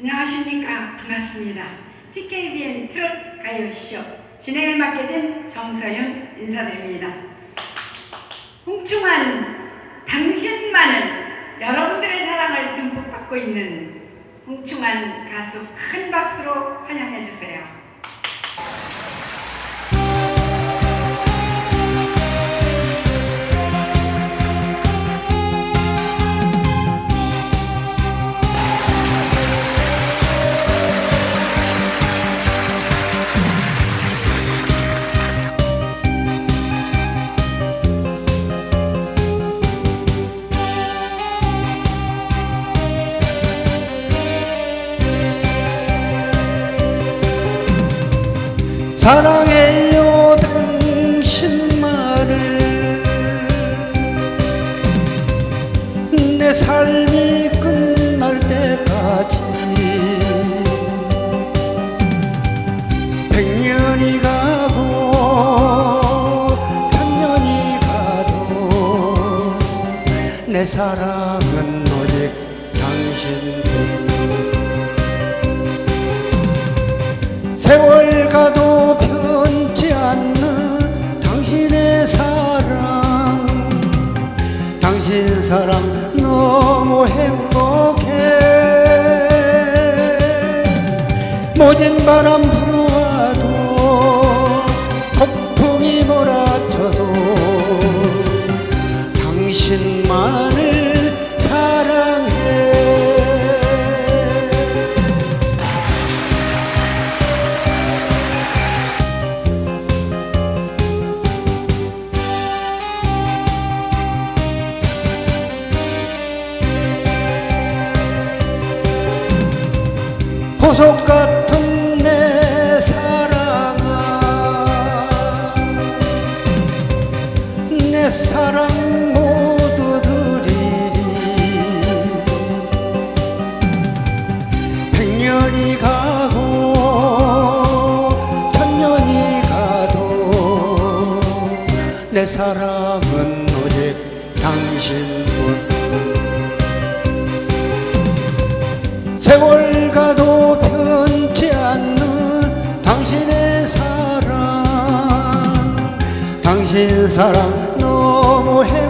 안녕하십니까. 반갑습니다. TKBN 트롯 가요쇼 진행을 맡게 된 정서윤 인사드립니다. 홍충한 당신만은 여러분들의 사랑을 듬뿍 받고 있는 홍충한 가수 큰 박수로 환영해 주세요. 사랑해요 당신만을. 내 삶이 끝날 때까지. 백년이 가고 천년이 가도 내 사랑은 오직 당신뿐. 세월 가도 당신 사랑 너무 행복해. 모진 바람 불어와도 폭풍이 몰아쳐도 당신만 보석 같은 내 사랑아 내 사랑 모두 드리리 백년이 가고 천년이 가도 내 사랑은 오직 당신뿐. 세월 가도 변치 않는 당신의 사랑. 당신 사랑 너무 행복해